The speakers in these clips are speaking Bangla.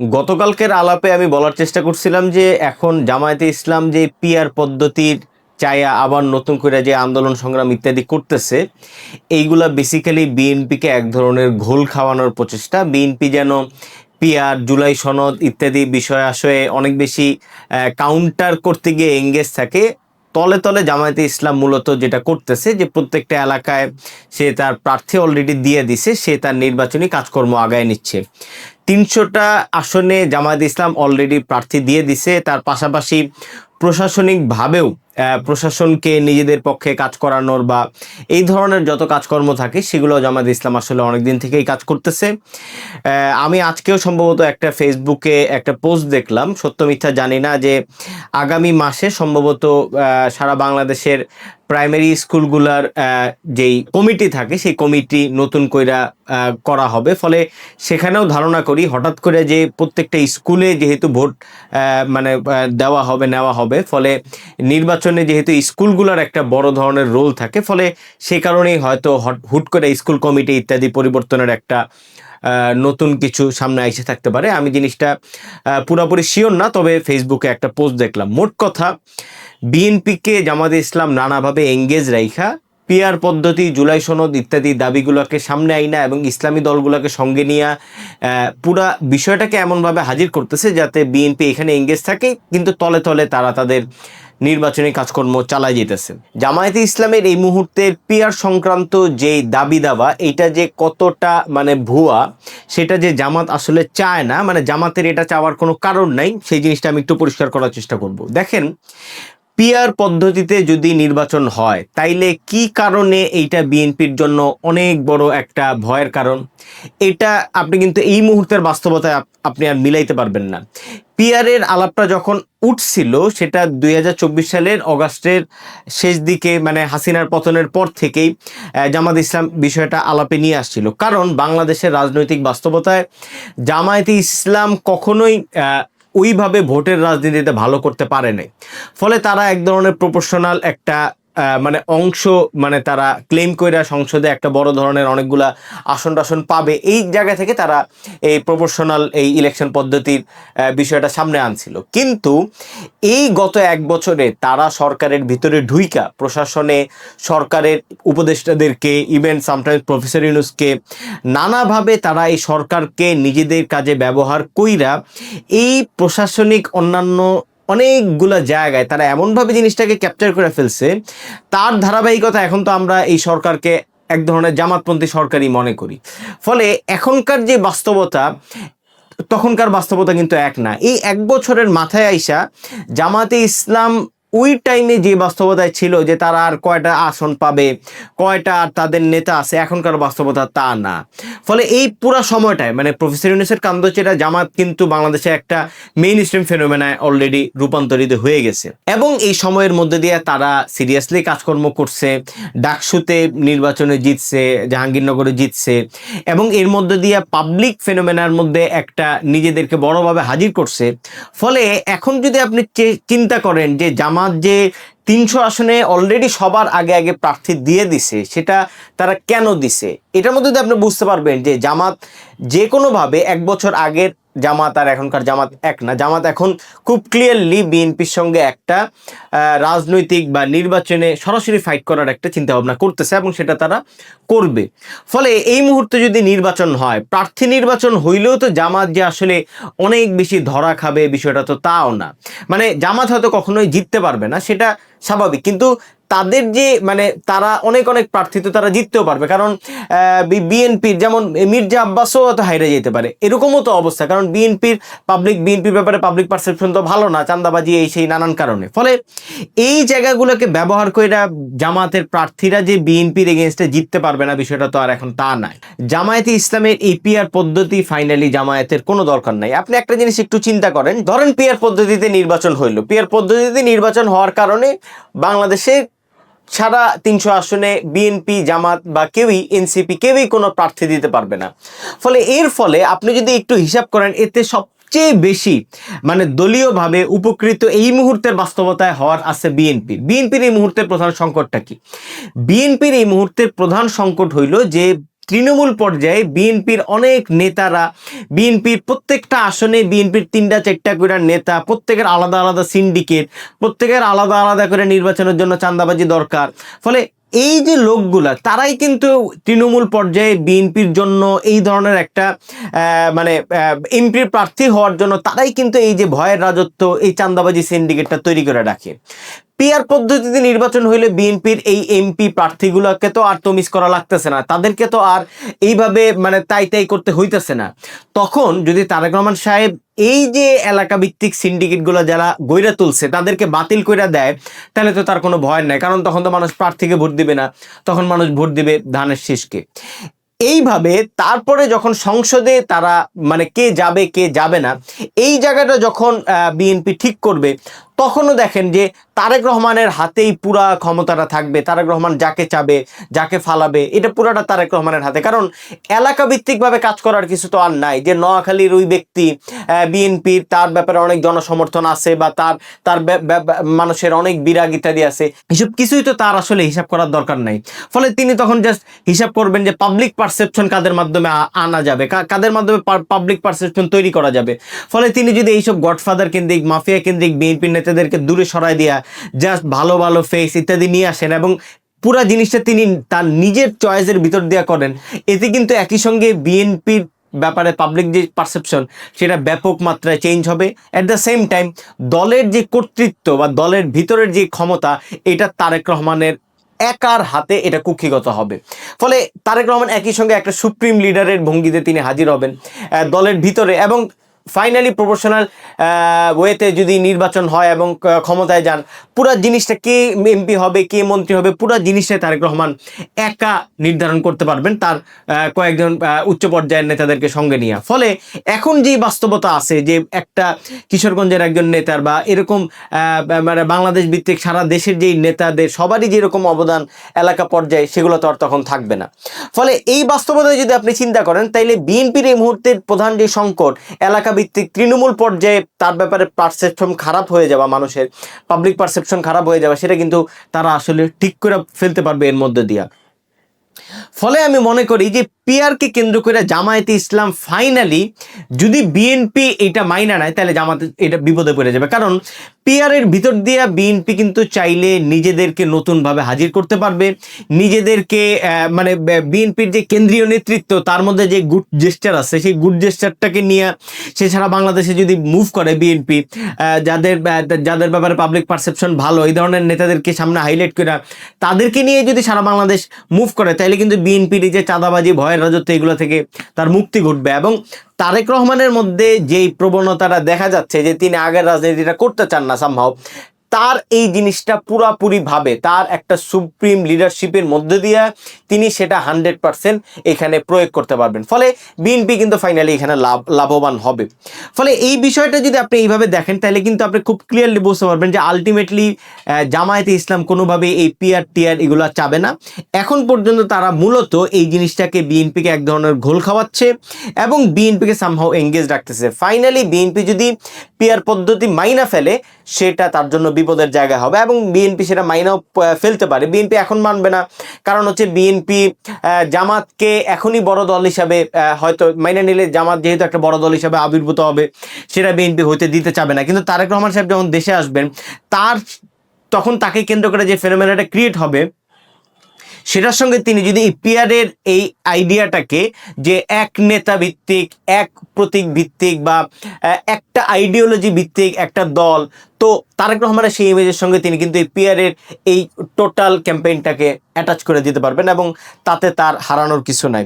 গতকালকের আলাপে আমি বলার চেষ্টা করছিলাম যে এখন জামায়াতে ইসলাম যে পিয়ার পদ্ধতির চায়া আবার নতুন করে যে আন্দোলন সংগ্রাম ইত্যাদি করতেছে, এইগুলা বেসিক্যালি বিএনপিকে এক ধরনের ঘোল খাওয়ানোর প্রচেষ্টা। বিএনপি যেন পিয়ার জুলাই সনদ ইত্যাদি বিষয় আসয়ে অনেক বেশি কাউন্টার করতে গিয়ে এঙ্গেজ থাকে। তলে তলে জামায়াতে ইসলাম মূলত যেটা করতেছে যে প্রত্যেকটা এলাকায় সে তার প্রার্থী অলরেডি দিয়ে দিছে, সে তার নির্বাচনী কাজকর্ম আগায় নিচ্ছে। তিনশোটা আসনে জামায়াত ইসলাম অলরেডি প্রার্থী দিয়ে দিছে, তার পাশাপাশি প্রশাসনিকভাবেও প্রশাসনকে নিজেদের পক্ষে কাজ করানোর বা এই ধরনের যত কাজকর্ম থাকে সেগুলো জামাত ইসলাম আসলে অনেক দিন থেকেই কাজ করতেছে। আমি আজকেও সম্ভবত একটা ফেসবুকে একটা পোস্ট দেখলাম, সত্য মিথ্যা জানি না যে আগামী মাসে সম্ভবত সারা বাংলাদেশের প্রাইমারি স্কুলগুলার যেই কমিটি থাকে, সেই কমিটি নতুন কইরা করা হবে। ফলে সেখানেও ধারণা করি, হঠাৎ করে যে প্রত্যেকটা স্কুলে যেহেতু ভোট মানে দেওয়া হবে, নেওয়া হবে, ফলে নির্বাচনে যেহেতু স্কুলগুলোর একটা বড় ধরনের রোল থাকে, ফলে সেই কারণেই হয়তো হট- করে স্কুল কমিটি ইত্যাদি পরিবর্তনের একটা নতুন কিছু সামনে আইসে থাকতে পারে। আমি জিনিসটা পুরোপুরি শিওর না, তবে ফেসবুকে একটা পোস্ট দেখলাম। মোট কথা বিএনপিকে জামাতে ইসলাম নানাভাবে এঙ্গেজ রাইখা পিয়ার পদ্ধতি, জুলাই সনদ ইত্যাদি দাবিগুলোকে সামনে আইনা এবং ইসলামী দলগুলোকে সঙ্গে নিয়ে পুরা বিষয়টাকে এমনভাবে হাজির করতেছে যাতে বিএনপি এখানে এঙ্গেজ থাকে, কিন্তু তলে তলে তারা তাদের নির্বাচনী কাজকর্ম চালায় যেতেছে। জামায়াতে ইসলামের এই মুহূর্তের পিয়ার সংক্রান্ত যে দাবি দাবা এটা যে কতটা মানে ভুয়া, সেটা যে জামাত আসলে চায় না মানে জামাতের এটা চাওয়ার কোনো কারণ নাই, সেই জিনিসটা আমি একটু পরিষ্কার করার চেষ্টা করব। দেখেন পিয়ার পদ্ধতিতে যদি নির্বাচন হয়, তাইলে কি কারণে এইটা বিএনপির জন্য অনেক বড় একটা ভয়ের কারণ? এটা আপনি কিন্তু এই মুহূর্তের বাস্তবতায় আপ- আপনি আর মিলাইতে পারবেন না। পিয়ারের আলাপটা যখন উঠছিল, সেটা দুই হাজার চব্বিশ সালের অগাস্টের শেষ দিকে মানে হাসিনার পতনের পর থেকেই জামাত ইসলাম বিষয়টা আলাপে নিয়ে আসছিল। কারণ বাংলাদেশের রাজনৈতিক বাস্তবতায় জামায়াতে ইসলাম কখনোই ওইভাবে ভোটের রাজনীতিতে ভালো করতে পারে নাই। ফলে তারা এক ধরনের প্রপোর্শনাল একটা মানে অংশ মানে তারা ক্লেম কইরা সংসদে একটা বড় ধরনের অনেকগুলা আসন টাসন পাবে, এই জায়গা থেকে তারা এই প্রপোর্শনাল এই ইলেকশন পদ্ধতির বিষয়টা সামনে আনছিল। কিন্তু এই গত এক বছরে তারা সরকারের ভিতরে ঢুইকা, প্রশাসনে সরকারের উপদেষ্টাদেরকে ইভেন সামটাইমস প্রফেসর ইউনুসকে নানাভাবে তারা এই সরকারকে নিজেদের কাজে ব্যবহার কইরা এই প্রশাসনিক অন্যান্য অনেকগুলো জায়গায় তারা এমনভাবে জিনিসটাকে ক্যাপচার করে ফেলছে। তার ধারাবাহিকতা এখন তো আমরা এই সরকারকে এক ধরনের জামাতপন্থী সরকারই মনে করি। ফলে এখনকার যে বাস্তবতা, তখনকার বাস্তবতা কিন্তু এক না। এই এক বছরের মাথায় আইসা জামাতে ইসলাম ওই টাইমে যে বাস্তবতায় ছিল যে তারা আর কয়টা আসন পাবে, কয়টা আর তাদের নেতা আছে, এখনকার বাস্তবতা তা না। ফলে এই পুরা সময়টায় মানে প্রফেসর ইউনুসের কান্দচেরা জামাত কিন্তু বাংলাদেশে একটা মেইন স্ট্রিম ফেনোমেনায় অলরেডি রূপান্তরিত হয়ে গেছে। এবং এই সময়ের মধ্যে দিয়ে তারা সিরিয়াসলি কাজকর্ম করছে, ডাকসুতে নির্বাচনে জিতছে, জাহাঙ্গীরনগরে জিতছে, এবং এর মধ্যে দিয়ে পাবলিক ফেনোমেনার মধ্যে একটা নিজেদেরকে বড়ভাবে হাজির করছে। ফলে এখন যদি আপনি চিন্তা করেন যে জামাত যে তিনশো আসনে অলরেডি সবার আগে আগে প্রার্থী দিয়ে দিছে সেটা তারা কেন দিছে? এটার মধ্যে আপনি বুঝতে পারবেন যে জামাত যে কোনোভাবে এক বছর আগের জামাত আর এখনকার জামাত এক না, জামাত এখন খুব ক্লিয়ারলি বিএনপির সঙ্গে একটা রাজনৈতিক বা নির্বাচনে সরাসরি ফাইট করার একটা চিন্তা ভাবনা করতেছে এবং সেটা তারা করবে। ফলে এই মুহূর্তে যদি নির্বাচন হয়, প্রার্থী নির্বাচন হইলেও তো জামাত যে আসলে অনেক বেশি ধরা খাবে বিষয়টা তো তাও না। মানে জামাত হয়তো কখনোই জিততে পারবে না, সেটা স্বাভাবিক। কিন্তু তাদের যে মানে তারা অনেক অনেক প্রার্থী তো তারা জিততেও পারবে। কারণ বিএনপির যেমন মির্জা আব্বাসও হয়তো হাইরে যেতে পারে। এরকমও তো অবস্থা। কারণ বিএনপির পাবলিক বিএনপির ব্যাপারে পাবলিক পারসেপশন তো ভালো না চান্দাবাজি এই সেই নানান কারণে। ফলে এই জায়গাগুলোকে ব্যবহার করে জামাতের প্রার্থীরা যে বিএনপির এগেনস্টে জিততে পারবে না, বিষয়টা তো আর এখন তা নাই। জামায়াতে ইসলামের এই পিআর পদ্ধতি ফাইনালি জামায়াতের কোনো দরকার নাই। আপনি একটা জিনিস একটু চিন্তা করেন। ধরেন পিআর পদ্ধতিতে নির্বাচন হইল। পিআর পদ্ধতিতে নির্বাচন হওয়ার কারণে বাংলাদেশে সারা তিনশো আসনে বিএনপি, জামাত বা কেউই, এনসিপি কেউই কোনো প্রার্থী দিতে পারবে না। ফলে এর ফলে আপনি যদি একটু হিসাব করেন, এতে সবচেয়ে বেশি মানে দলীয়ভাবে উপকৃত এই মুহূর্তের বাস্তবতায় হওয়ার আছে বিএনপি। বিএনপির এই মুহূর্তের প্রধান সংকটটা কি? বিএনপির এই মুহূর্তের প্রধান সংকট হইল যে তৃণমূল পর্যায়ে বিএনপির অনেক নেতারা, বিএনপির প্রত্যেকটা আসনে বিএনপির তিনটা, চারটা করে নেতা, প্রত্যেকের আলাদা আলাদা সিন্ডিকেট প্রত্যেকের আলাদা আলাদা করে নির্বাচনের জন্য চান্দাবাজি দরকার। ফলে এই যে লোকগুলা, তারাই কিন্তু তৃণমূল পর্যায়ে বিএনপির জন্য এই ধরনের একটা মানে এমপির প্রার্থী হওয়ার জন্য তারাই কিন্তু এই যে ভয়ের রাজত্ব, এই চান্দাবাজি সিন্ডিকেটটা তৈরি করে রাখে। পিয়ার পদ্ধতিতে নির্বাচন হইলে বিএনপির এই এমপি প্রার্থীগুলোকে তো আর তমিজ করা লাগতেছে না, তাদেরকে তো আর এইভাবে মানে তাই তাই করতে হইতেছে না। তখন যদি তারেক রহমান সাহেব এই যে এলাকা ভিত্তিক সিন্ডিকেটগুলো যারা গইরা তুলছে, তাদেরকে বাতিল করে দেয়, তাহলে তো তার কোনো ভয় নাই। কারণ তখন তো মানুষ প্রার্থীকে ভোট দিবে না, তখন মানুষ ভোট দিবে ধানের শীষকে। এইভাবে তারপরে যখন সংসদে তারা মানে কে যাবে কে যাবে না, এই জায়গাটা যখন বিএনপি ঠিক করবে, তখনও দেখেন যে তারেক রহমানের হাতেই পুরা ক্ষমতাটা থাকবে, তারেক রহমান যাকে চাবে, যাকে ফালাবে, এটা পুরাটা তারেক রহমানের হাতে। কারণ এলাকা ভিত্তিকভাবে কাজ করার কিছু তো আর নাই। যে নোয়াখালীর ওই ব্যক্তি বিএনপির, তার ব্যাপারে অনেক জনসমর্থন আছে বা তার তার মানুষের অনেক বিরাগ ইত্যাদি আছে। এসব কিছুই তো তার আসলে হিসাব করার দরকার নাই। ফলে তিনি তখন জাস্ট হিসাব করবেন যে পাবলিক পারসেপশন কাদের মাধ্যমে আনা যাবে কাদের মাধ্যমে পাবলিক পারসেপশন তৈরি করা যাবে। ফলে তিনি যদি এইসব গডফাদার কেন্দ্রিক, মাফিয়া কেন্দ্রিক বিএনপি নেতাদেরকে দূরে সরাই দিয়া জাস্ট ভালো ভালো ফেস ইত্যাদি নিয়ে আসেন এবং পুরা জিনিসটা তিনি তার নিজের চয়েসের ভিতর দিয়া করেন। এতে কিন্তু একই সঙ্গে বিএনপির ব্যাপারে পাবলিক যে পারসেপশন সেটা ব্যাপক মাত্রায় চেঞ্জ হবে। অ্যাট দ্য সেম টাইম দলের যে কর্তৃত্ব বা দলের ভিতরের যে ক্ষমতা, এটা তারেক রহমানের একার হাতে এটা কুক্ষিগত হবে। ফলে তারেক রহমান একই সঙ্গে একটা সুপ্রিম লিডারের ভঙ্গিতে তিনি হাজির হবেন দলের ভিতরে এবং ফাইনালি প্রফেশনাল ওয়েতে যদি নির্বাচন হয় এবং ক্ষমতায় যান, পুরো জিনিসটা কে এমপি হবে, কে মন্ত্রী হবে, পুরো জিনিসটাই তারেক রহমান একা নির্ধারণ করতে পারবেন তার কয়েকজন উচ্চ পর্যায়ের নেতাদেরকে সঙ্গে নিয়ে। ফলে এখন যে বাস্তবতা আছে, যে একটা কিশোরগঞ্জের একজন নেতার বা এরকম মানে বাংলাদেশ ভিত্তিক সারা দেশের যেই নেতাদের সবারই যেরকম অবদান এলাকা পর্যায়ে, সেগুলো তো আর তখন থাকবে না। ফলে এই বাস্তবতায় যদি আপনি চিন্তা করেন, তাইলে বিএনপির এই মুহূর্তের প্রধান যে সংকট, এলাকা ভিত্তিক তৃণমূল পর্যায়ে তার ব্যাপারে পারসেপশন খারাপ হয়ে যাওয়া মানুষের পাবলিক পারসেপশন খারাপ হয়ে যাওয়া, সেটা কিন্তু তারা আসলে ঠিক করে ফেলতে পারবে এর মধ্যে দিয়া। ফলে আমি মনে করি যে পিয়ারকে কেন্দ্র করে জামায়াতে ইসলাম ফাইনালি যদি বিএনপি এটা মাইনা নেয়, তাহলে জামাতে এটা বিপদে পড়ে যাবে। কারণ পিয়ারের ভিতর দিয়ে বিএনপি কিন্তু চাইলে নিজেদেরকে নতুনভাবে হাজির করতে পারবে। নিজেদেরকে মানে বিএনপির যে কেন্দ্রীয় নেতৃত্ব, তার মধ্যে যে গুড জেস্টার আছে, সেই গুড জেস্টারটাকে নিয়ে সে ছাড়া বাংলাদেশে যদি মুভ করে বিএনপি যাদের যাদের ব্যাপারে পাবলিক পারসেপশন ভালো, এই ধরনের নেতাদেরকে সামনে হাইলাইট করে তাদেরকে নিয়ে যদি সারা বাংলাদেশ মুভ করে তাহলে কিন্তু বিএনপির যে চাঁদাবাজি, ভয়ের রাজত্ব এগুলো থেকে তার মুক্তি ঘটবে এবং তারেক রহমানের মধ্যে যেই প্রবণতাটা দেখা যাচ্ছে যে তিনি আগের রাজনীতিটা করতে চান না সম্ভব তার এই জিনিসটা পুরাপুরি ভাবে তার একটা সুপ্রিম লিডারশিপের মধ্যে দিয়ে তিনি সেটা হান্ড্রেড পার্সেন্ট এখানে প্রয়োগ করতে পারবেন। ফলে বিএনপি কিন্তু ফাইনালি এখানে লাভ, লাভবান হবে। ফলে এই বিষয়টা যদি আপনি এইভাবে দেখেন, তাহলে কিন্তু আপনি খুব ক্লিয়ারলি বুঝতে পারবেন যে আলটিমেটলি জামায়াতে ইসলাম কোনোভাবে এই পিয়ার টিয়ার এগুলো চাবে না। এখন পর্যন্ত তারা মূলত এই জিনিসটাকে বিএনপিকে এক ধরনের ঘোল খাওয়াচ্ছে এবং বিএনপিকে সামহাও এঙ্গেজ রাখতেছে। ফাইনালি বিএনপি যদি পিয়ার পদ্ধতি মাইনা ফেলে সেটা তার জন্য বিপদের জায়গা হবে এবং বিএনপি সেটা মাইনাও ফেলতে পারে। বিএনপি এখন মানবে না। কারণ হচ্ছে বিএনপি জামাতকে এখনই বড় দল হিসাবে হয়তো মাইনা নিলে জামাত যেহেতু একটা বড় দল হিসাবে আবির্ভূত হবে, সেটা বিএনপি হইতে দিতে চাবে না। কিন্তু তারেক রহমান সাহেব যখন দেশে আসবেন, তার তখন তাকে কেন্দ্র করে যে ফেনোমেনাটা ক্রিয়েট হবে, সেটার সঙ্গে তিনি যদি ইপিআরের এই আইডিয়াটাকে যে এক নেতা ভিত্তিক, এক প্রতীক ভিত্তিক বা একটা আইডিওলজি ভিত্তিক একটা দল তো তারেক রহমানের সেই ইমেজের সঙ্গে তিনি কিন্তু এই পিয়ারের এই টোটাল ক্যাম্পেইনটাকে অ্যাটাচ করে দিতে পারবেন এবং তাতে তার হারানোর কিছু নাই।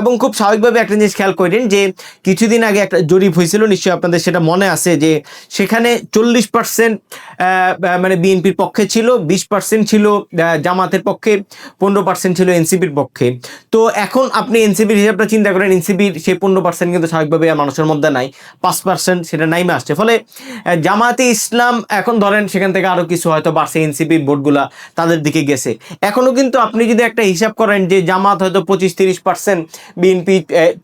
এবং খুব স্বাভাবিকভাবে একটা জিনিস খেয়াল করেন যে কিছুদিন আগে একটা জরিপ হয়েছিল, নিশ্চয়ই আপনাদের সেটা মনে আছে যে সেখানে চল্লিশ পার্সেন্ট মানে বিএনপির পক্ষে ছিল, বিশ পার্সেন্ট ছিল জামাতের পক্ষে, পনেরো পার্সেন্ট ছিল এনসিপির পক্ষে। তো এখন আপনি এনসিপির হিসাবটা চিন্তা করেন, এনসিপির সেই পনেরো পার্সেন্ট কিন্তু স্বাভাবিকভাবে মানুষের মধ্যে নাই, পাঁচ পার্সেন্ট সেটা নাইমে আসছে। ফলে জামাতে ইসলাম এখন ধরেন সেখান থেকে আরও কিছু হয়তো বাড়ছে এনসিপির ভোটগুলা তাদের দিকে গেছে। এখনও কিন্তু আপনি যদি একটা হিসাব করেন যে জামাত হয়তো পঁচিশ তিরিশ পার্সেন্ট বিএনপি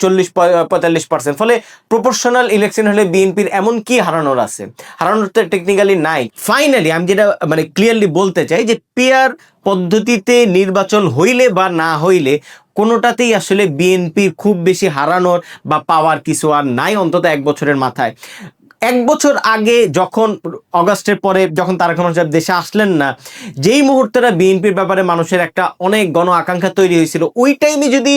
চল্লিশ পঁয়তাল্লিশ পার্সেন্ট ফলে প্রপোর্শনাল ইলেকশন হলে বিএনপির এমন কি হারানোর আছে? হারানোর তো টেকনিক্যালি নাই। ফাইনালি আমি যেটা মানে ক্লিয়ারলি বলতে চাই যে পেয়ার পদ্ধতিতে নির্বাচন হইলে বা না হইলে কোনোটাতেই আসলে বিএনপির খুব বেশি হারানোর বা পাওয়ার কিছু আর নাই, অন্তত এক বছরের মাথায়। এক বছর আগে যখন অগাস্টের পরে যখন তারেক রহমান সাহেব দেশে আসলেন না, যেই মুহূর্তটা বিএনপির ব্যাপারে মানুষের একটা অনেক গণ আকাঙ্ক্ষা তৈরি হয়েছিল, ওই টাইমে যদি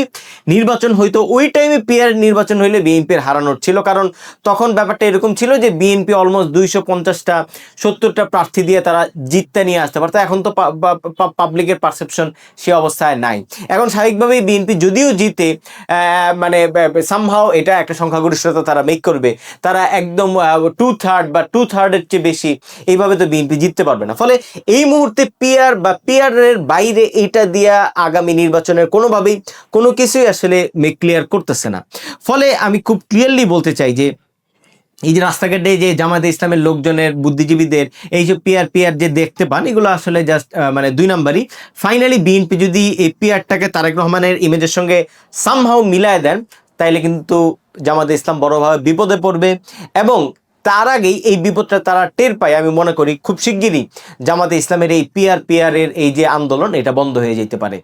নির্বাচন হইতো, ওই টাইমে পিয়ার নির্বাচন হইলে বিএনপির হারানোর ছিল। কারণ তখন ব্যাপারটা এরকম ছিল যে বিএনপি অলমোস্ট দুইশো পঞ্চাশটা, সত্তরটা প্রার্থী দিয়ে তারা জিততে নিয়ে আসতে পারতো। এখন তো পাবলিকের পারসেপশন সে অবস্থায় নাই। এখন স্বাভাবিকভাবেই বিএনপি যদিও জিতে মানে সামহাও এটা একটা সংখ্যাগরিষ্ঠতা তারা মেক করবে। তারা একদম টু থার্ড বা টু থার্ডের চেয়ে বেশি এইভাবে তো বিএনপি জিততে পারবে না। ফলে এই মুহূর্তে পিয়ার বা পিয়ারের বাইরে এটা দিয়া আগামী নির্বাচনের কোনোভাবেই কোনো কিছুই আসলে ক্লিয়ার করতেছে না। ফলে আমি খুব ক্লিয়ারলি বলতে চাই যে, এই যে রাস্তাঘাটে যে জামাতে ইসলামের লোকজনের, বুদ্ধিজীবীদের, এই যে পিয়ার পিয়ার যে দেখতে পান, এগুলো আসলে জাস্ট মানে দুই নাম্বারই। ফাইনালি বিএনপি যদি এই পিয়ারটাকে তারেক রহমানের ইমেজের সঙ্গে সামহাও মিলায় দেন, তাইলে কিন্তু জামাতে ইসলাম বড়ভাবে বিপদে পড়বে এবং তার আগেই এই বিপদটা তারা টের পায়, আমি মনে করি, খুব শিগগিরই। জামাতে ইসলামের এই পিয়ার পিয়ারের এই যে আন্দোলন, এটা বন্ধ হয়ে যেতে পারে।